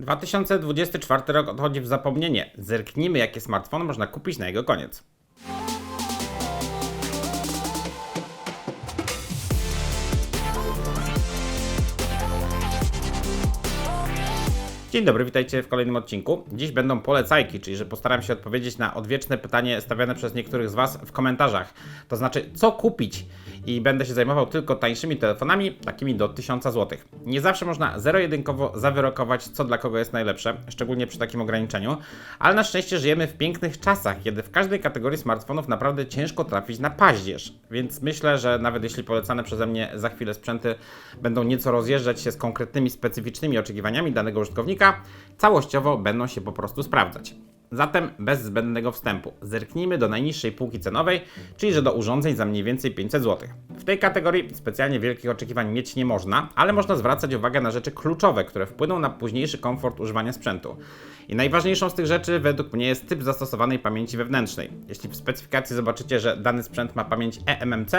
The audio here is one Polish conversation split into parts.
2024 rok odchodzi w zapomnienie. Zerknijmy, jakie smartfony można kupić na jego koniec. Dzień dobry, witajcie w kolejnym odcinku. Dziś będą polecajki, czyli że postaram się odpowiedzieć na odwieczne pytanie stawiane przez niektórych z Was w komentarzach. To znaczy, co kupić? I będę się zajmował tylko tańszymi telefonami, takimi do 1000 zł. Nie zawsze można zero-jedynkowo zawyrokować, co dla kogo jest najlepsze, szczególnie przy takim ograniczeniu, ale na szczęście żyjemy w pięknych czasach, kiedy w każdej kategorii smartfonów naprawdę ciężko trafić na paździerz. Więc myślę, że nawet jeśli polecane przeze mnie za chwilę sprzęty będą nieco rozjeżdżać się z konkretnymi, specyficznymi oczekiwaniami danego użytkownika, całościowo będą się po prostu sprawdzać. Zatem bez zbędnego wstępu, zerknijmy do najniższej półki cenowej, czyli że do urządzeń za mniej więcej 500 zł. W tej kategorii specjalnie wielkich oczekiwań mieć nie można, ale można zwracać uwagę na rzeczy kluczowe, które wpłyną na późniejszy komfort używania sprzętu. I najważniejszą z tych rzeczy według mnie jest typ zastosowanej pamięci wewnętrznej. Jeśli w specyfikacji zobaczycie, że dany sprzęt ma pamięć eMMC,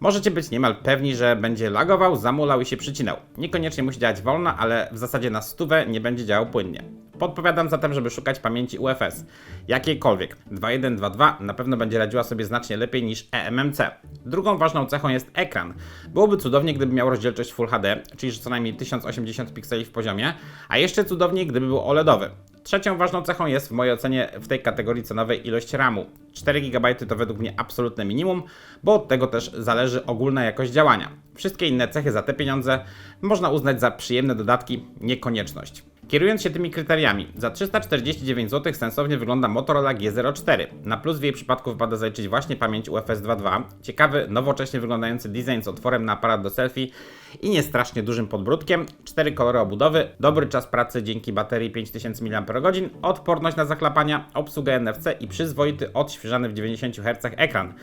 możecie być niemal pewni, że będzie lagował, zamulał i się przycinał. Niekoniecznie musi działać wolno, ale w zasadzie na stówę nie będzie działał płynnie. Podpowiadam zatem, żeby szukać pamięci UFS. Jakiejkolwiek. 2122 na pewno będzie radziła sobie znacznie lepiej niż eMMC. Drugą ważną cechą jest ekran. Byłoby cudownie, gdyby miał rozdzielczość Full HD, czyli co najmniej 1080 pikseli w poziomie, a jeszcze cudowniej, gdyby był OLEDowy. Trzecią ważną cechą jest w mojej ocenie w tej kategorii cenowej ilość RAMu. 4 GB to według mnie absolutne minimum, bo od tego też zależy ogólna jakość działania. Wszystkie inne cechy za te pieniądze można uznać za przyjemne dodatki, nie konieczność. Kierując się tymi kryteriami, za 349 zł sensownie wygląda Motorola G04. Na plus w jej przypadku wypada zaliczyć właśnie pamięć UFS 2.2, ciekawy, nowocześnie wyglądający design z otworem na aparat do selfie i nie strasznie dużym podbródkiem, 4 kolory obudowy, dobry czas pracy dzięki baterii 5000 mAh, odporność na zachlapania, obsługę NFC i przyzwoity, odświeżany w 90 Hz ekran,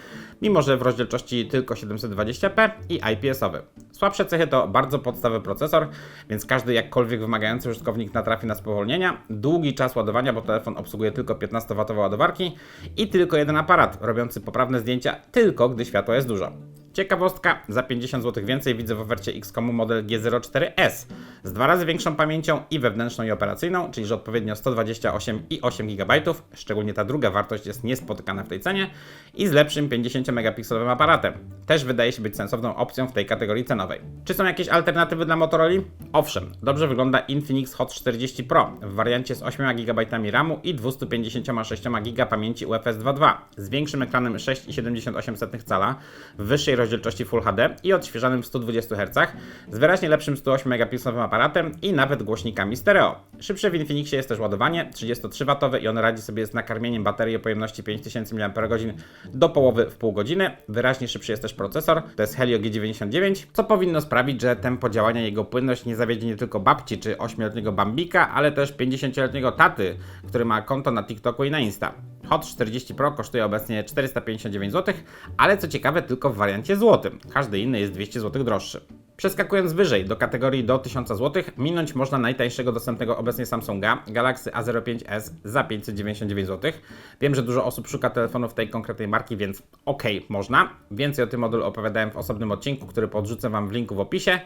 mimo że w rozdzielczości tylko 720p i IPS-owy. Słabsze cechy to bardzo podstawowy procesor, więc każdy jakkolwiek wymagający użytkownik natrafi na spowolnienia, długi czas ładowania, bo telefon obsługuje tylko 15W ładowarki i tylko jeden aparat, robiący poprawne zdjęcia tylko gdy światła jest dużo. Ciekawostka, za 50 zł więcej widzę w ofercie XCOMu model G04S z dwa razy większą pamięcią i wewnętrzną i operacyjną, czyli że odpowiednio 128 i 8 GB, szczególnie ta druga wartość jest niespotykana w tej cenie, i z lepszym 50-megapikselowym aparatem. Też wydaje się być sensowną opcją w tej kategorii cenowej. Czy są jakieś alternatywy dla Motorola? Owszem, dobrze wygląda Infinix Hot 40 Pro w wariancie z 8 GB RAMu i 256 GB pamięci UFS 2.2 z większym ekranem 6,78 cala w wyższej rozdzielczości Full HD i odświeżanym w 120 Hz, z wyraźnie lepszym 108 megapikselowym aparatem i nawet głośnikami stereo. Szybsze w Infinixie jest też ładowanie 33W i on radzi sobie z nakarmieniem baterii o pojemności 5000 mAh do połowy w pół godziny. Wyraźnie szybszy jest też procesor, to jest Helio G99, co powinno sprawić, że tempo działania jego płynność nie zawiedzie nie tylko babci czy 8-letniego Bambika, ale też 50-letniego taty, który ma konto na TikToku i na Insta. Hot 40 Pro kosztuje obecnie 459 zł, ale co ciekawe tylko w wariancie złotym. Każdy inny jest 200 zł droższy. Przeskakując wyżej do kategorii do 1000 zł, minąć można najtańszego dostępnego obecnie Samsunga Galaxy A05s za 599 zł. Wiem, że dużo osób szuka telefonów tej konkretnej marki, więc ok, można. Więcej o tym modelu opowiadałem w osobnym odcinku, który podrzucę Wam w linku w opisie.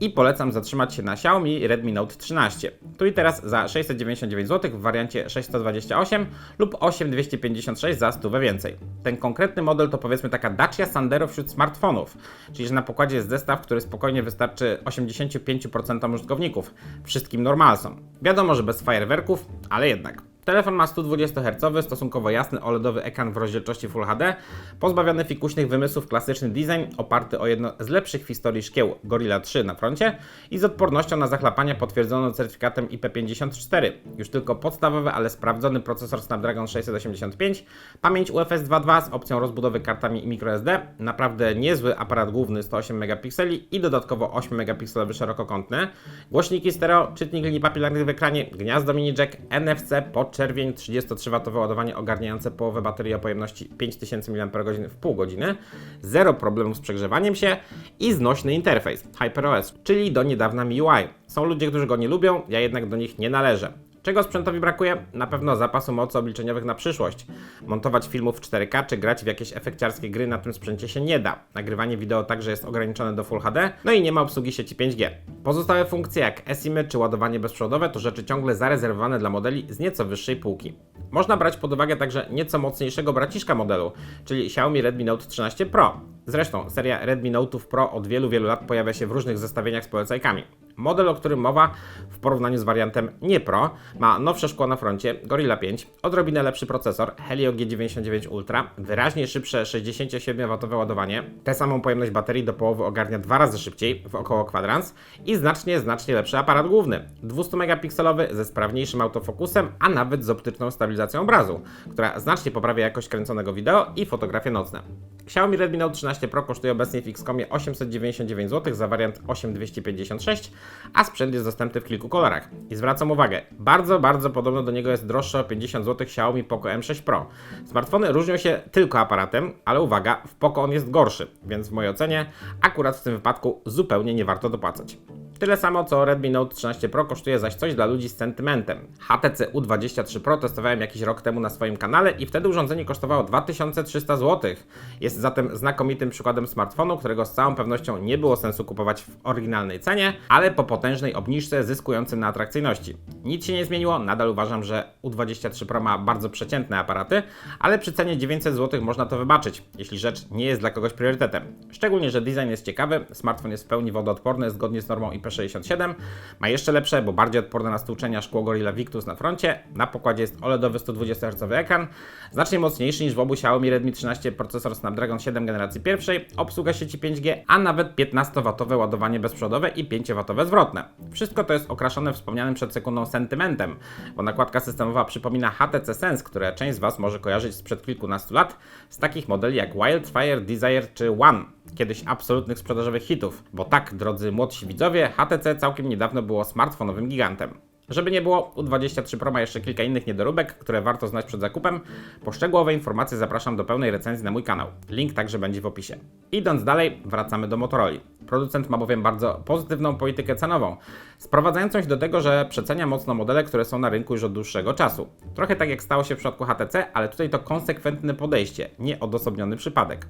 I polecam zatrzymać się na Xiaomi Redmi Note 13. Tu i teraz za 699 zł w wariancie 628 lub 8256 za 100 więcej. Ten konkretny model to powiedzmy taka Dacia Sandero wśród smartfonów, czyli że na pokładzie jest zestaw, który spokojnie wystarczy 85% użytkowników, wszystkim normalsom. Wiadomo, że bez fajerwerków, ale jednak. Telefon ma 120 Hz, stosunkowo jasny OLEDowy ekran w rozdzielczości Full HD, pozbawiony fikuśnych wymysłów, klasyczny design, oparty o jedno z lepszych w historii szkieł Gorilla 3 na froncie i z odpornością na zachlapania potwierdzoną certyfikatem IP54. Już tylko podstawowy, ale sprawdzony procesor Snapdragon 685, pamięć UFS 2.2 z opcją rozbudowy kartami i microSD, naprawdę niezły aparat główny 108 megapikseli i dodatkowo 8 megapikselowy szerokokątny, głośniki stereo, czytnik linii papilarnych w ekranie, gniazdo mini jack, NFC, pod czerwień 33W ładowanie ogarniające połowę baterii o pojemności 5000 mAh w pół godziny, zero problemów z przegrzewaniem się i znośny interfejs HyperOS, czyli do niedawna MIUI. Są ludzie, którzy go nie lubią, ja jednak do nich nie należę. Czego sprzętowi brakuje? Na pewno zapasu mocy obliczeniowych na przyszłość. Montować filmów w 4K czy grać w jakieś efekciarskie gry na tym sprzęcie się nie da. Nagrywanie wideo także jest ograniczone do Full HD, no i nie ma obsługi sieci 5G. Pozostałe funkcje jak eSIMy czy ładowanie bezprzewodowe to rzeczy ciągle zarezerwowane dla modeli z nieco wyższej półki. Można brać pod uwagę także nieco mocniejszego braciszka modelu, czyli Xiaomi Redmi Note 13 Pro. Zresztą seria Redmi Note'ów Pro od wielu, wielu lat pojawia się w różnych zestawieniach z polecajkami. Model, o którym mowa w porównaniu z wariantem nie Pro, ma nowsze szkło na froncie, Gorilla 5, odrobinę lepszy procesor, Helio G99 Ultra, wyraźnie szybsze 67W ładowanie, tę samą pojemność baterii do połowy ogarnia dwa razy szybciej, w około kwadrans i znacznie, znacznie lepszy aparat główny, 200 megapikselowy ze sprawniejszym autofokusem, a nawet z optyczną stabilizacją obrazu, która znacznie poprawia jakość kręconego wideo i fotografie nocne. Xiaomi Redmi Note 13 Pro kosztuje obecnie w Xcomie 899 zł za wariant 8256, a sprzęt jest dostępny w kilku kolorach. I zwracam uwagę, bardzo, bardzo podobno do niego jest droższe o 50 zł Xiaomi Poco M6 Pro. Smartfony różnią się tylko aparatem, ale uwaga, w Poco on jest gorszy, więc w mojej ocenie akurat w tym wypadku zupełnie nie warto dopłacać. Tyle samo co Redmi Note 13 Pro kosztuje zaś coś dla ludzi z sentymentem. HTC U23 Pro testowałem jakiś rok temu na swoim kanale i wtedy urządzenie kosztowało 2300 zł. Jest zatem znakomitym przykładem smartfonu, którego z całą pewnością nie było sensu kupować w oryginalnej cenie, ale po potężnej obniżce zyskującym na atrakcyjności. Nic się nie zmieniło, nadal uważam, że U23 Pro ma bardzo przeciętne aparaty, ale przy cenie 900 zł można to wybaczyć, jeśli rzecz nie jest dla kogoś priorytetem. Szczególnie, że design jest ciekawy, smartfon jest w pełni wodoodporny zgodnie z normą IP67, ma jeszcze lepsze, bo bardziej odporne na stłuczenia szkło Gorilla Victus na froncie, na pokładzie jest OLEDowy 120 Hz ekran, znacznie mocniejszy niż w obu Xiaomi Redmi 13 procesor Snapdragon 7 generacji pierwszej, obsługa sieci 5G, a nawet 15W ładowanie bezprzewodowe i 5W zwrotne. Wszystko to jest okraszone wspomnianym przed sekundą sentymentem, bo nakładka systemowa przypomina HTC Sense, które część z Was może kojarzyć sprzed kilkunastu lat z takich modeli jak Wildfire, Desire czy One, kiedyś absolutnych sprzedażowych hitów. Bo tak, drodzy młodsi widzowie, HTC całkiem niedawno było smartfonowym gigantem. Żeby nie było, U23 Pro ma jeszcze kilka innych niedoróbek, które warto znać przed zakupem. Po szczegółowe informacje zapraszam do pełnej recenzji na mój kanał. Link także będzie w opisie. Idąc dalej, wracamy do Motorola. Producent ma bowiem bardzo pozytywną politykę cenową, sprowadzającą się do tego, że przecenia mocno modele, które są na rynku już od dłuższego czasu. Trochę tak jak stało się w przypadku HTC, ale tutaj to konsekwentne podejście, nie odosobniony przypadek.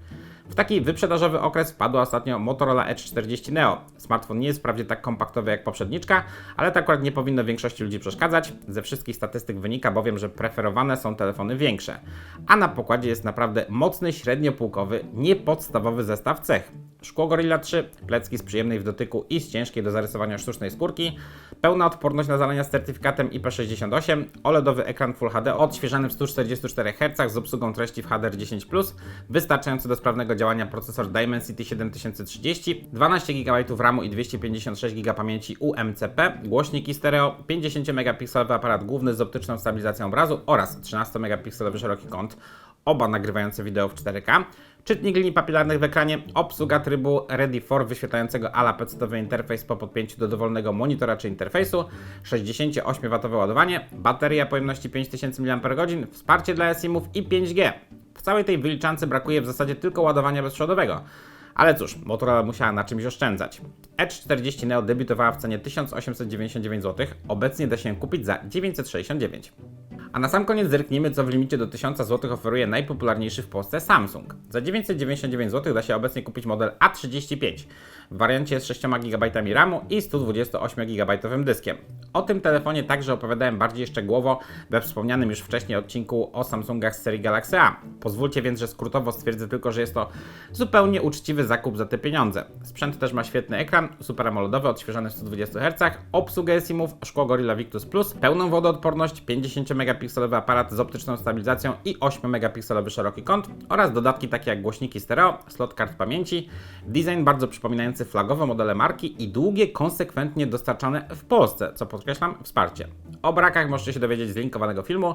W taki wyprzedażowy okres wpadła ostatnio Motorola Edge 40 Neo. Smartfon nie jest wprawdzie tak kompaktowy jak poprzedniczka, ale to akurat nie powinno większości ludzi przeszkadzać. Ze wszystkich statystyk wynika bowiem, że preferowane są telefony większe. A na pokładzie jest naprawdę mocny, średniopółkowy, niepodstawowy zestaw cech. Szkło Gorilla 3, plecki z przyjemnej w dotyku i z ciężkiej do zarysowania sztucznej skórki, pełna odporność na zalania z certyfikatem IP68, OLEDowy ekran Full HD odświeżany w 144 Hz z obsługą treści w HDR10+, wystarczający do sprawnego działania procesor Dimensity 7030, 12 GB RAMu i 256 GB pamięci UMCP, głośniki stereo, 50 megapikselowy aparat główny z optyczną stabilizacją obrazu oraz 13 megapikselowy szeroki kąt, oba nagrywające wideo w 4K, czytnik linii papilarnych w ekranie, obsługa trybu Ready for wyświetlającego ala pecetowy interfejs po podpięciu do dowolnego monitora czy interfejsu, 68W ładowanie, bateria pojemności 5000 mAh, wsparcie dla eSIM-ów i 5G. W całej tej wyliczance brakuje w zasadzie tylko ładowania bezprzewodowego. Ale cóż, Motorola musiała na czymś oszczędzać. Edge 40 Neo debiutowała w cenie 1899 zł, obecnie da się kupić za 969. A na sam koniec zerknijmy, co w limicie do 1000 zł oferuje najpopularniejszy w Polsce Samsung. Za 999 zł da się obecnie kupić model A35 w wariancie z 6 GB RAMu i 128 GB dyskiem. O tym telefonie także opowiadałem bardziej szczegółowo we wspomnianym już wcześniej odcinku o Samsungach z serii Galaxy A. Pozwólcie więc, że skrótowo stwierdzę tylko, że jest to zupełnie uczciwy zakup za te pieniądze. Sprzęt też ma świetny ekran, super AMOLEDowy, odświeżany w 120 Hz, obsługę SIM-ów, szkło Gorilla Victus Plus, pełną wodoodporność, 50 megapikselowy aparat z optyczną stabilizacją i 8 megapikselowy szeroki kąt oraz dodatki takie jak głośniki stereo, slot kart pamięci, design bardzo przypominający flagowe modele marki i długie, konsekwentnie dostarczane w Polsce, co podkreślam, wsparcie. O brakach możecie się dowiedzieć z linkowanego filmu,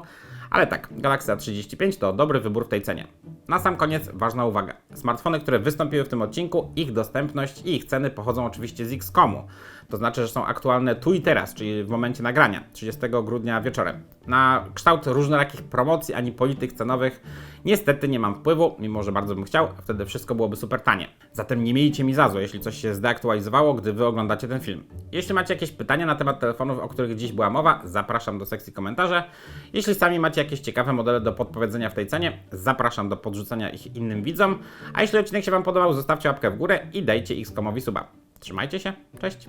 Ale tak, Galaxy A35 to dobry wybór w tej cenie. Na sam koniec ważna uwaga. Smartfony, które wystąpiły w tym odcinku, ich dostępność i ich ceny pochodzą oczywiście z X.comu. To znaczy, że są aktualne tu i teraz, czyli w momencie nagrania, 30 grudnia wieczorem. Na kształt różnorakich promocji ani polityk cenowych niestety nie mam wpływu, mimo że bardzo bym chciał, a wtedy wszystko byłoby super tanie. Zatem nie miejcie mi za złe, jeśli coś się zdeaktualizowało, gdy wy oglądacie ten film. Jeśli macie jakieś pytania na temat telefonów, o których dziś była mowa, zapraszam do sekcji komentarzy. Jeśli sami macie jakieś ciekawe modele do podpowiedzenia w tej cenie, zapraszam do podrzucenia ich innym widzom. A jeśli odcinek się Wam podobał, zostawcie łapkę w górę i dajcie X-komowi suba. Trzymajcie się, cześć!